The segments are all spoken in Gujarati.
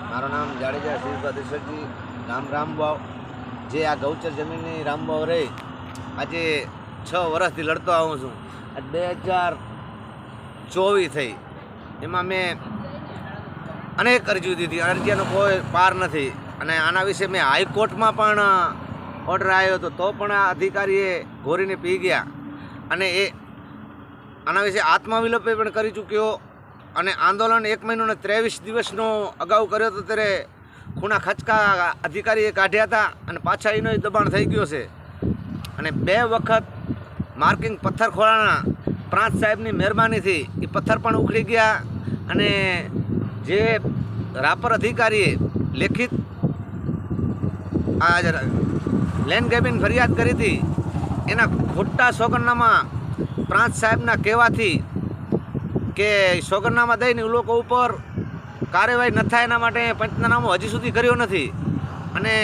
મારું નામ જાડેજા શિવભા રામ ગામ રામવાવ જે આ ગૌચર જમીનની રામવાવ રહી, આજે છ વર્ષથી લડતો આવું છું. બે હજાર ચોવીસ થઈ. એમાં મેં અનેક અરજી દીધી અરજીનો કોઈ પાર નથી. અને આના વિશે મેં હાઈકોર્ટમાં પણ ઓર્ડર આવ્યો હતો. તો પણ આ અધિકારીએ ઘોરીને પી ગયા. અને એ, આના વિશે આત્મવિલોપે પણ કરી ચૂક્યો. અને આંદોલન એક મહિનો ને ત્રેવીસ દિવસનો અગાઉ કર્યો હતો ત્યારે ખૂણા ખચકા અધિકારીએ કાઢ્યા હતા અને પાછા એનો દબાણ થઈ ગયો છે. અને બે વખત માર્કિંગ પથ્થર ખોળાના પ્રાંત સાહેબની મહેરબાનીથી એ પથ્થર પણ ઉખડી ગયા અને જે રાપર અધિકારીએ લેખિત આ લેન્ડ ફરિયાદ કરી હતી, એના ખોટા સોગંદનામાં પ્રાંત સાહેબના કહેવાથી કે સોગરનામા દઈને લોકો ઉપર કાર્યવાહી ન થાય એના માટે પંચનામું હજી સુધી કર્યો નથી. અને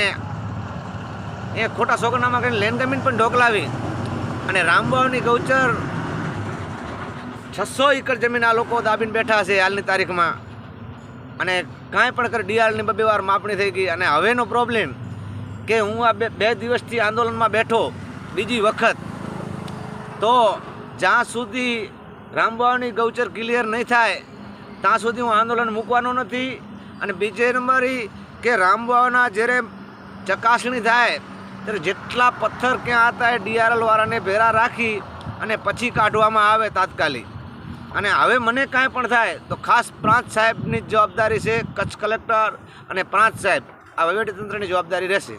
એ ખોટા સોગરનામા કરીને લેન્ડ કેબિન પણ ઢોકલાવી. અને રામબાવની ગૌચર છસો એકર જમીન આ લોકો દાબીને બેઠા છે હાલની તારીખમાં. અને કાંઈ પણ કરી ડીઆરની બબે વાર માપણી થઈ ગઈ. અને હવેનો પ્રોબ્લેમ કે હું આ બે દિવસથી આંદોલનમાં બેઠો બીજી વખત, તો જ્યાં સુધી રામબાવની ગૌચર ક્લિયર નહીં થાય, ત્યાં સુધી હું આંદોલન મૂકવાનું નથી. અને બીજે નંબર કે રામબાવાના જ્યારે ચકાસણી થાય, ત્યારે જેટલા પથ્થર ક્યાં હતા એ ડીઆરએલ વાળાને ભેરા રાખી અને પછી કાઢવામાં આવે તાત્કાલિક. અને હવે મને કાંઈ પણ થાય, તો ખાસ પ્રાંત સાહેબની જવાબદારી છે કચ્છ કલેક્ટર અને પ્રાંત સાહેબ. આ વહીવટીતંત્રની જવાબદારી રહેશે.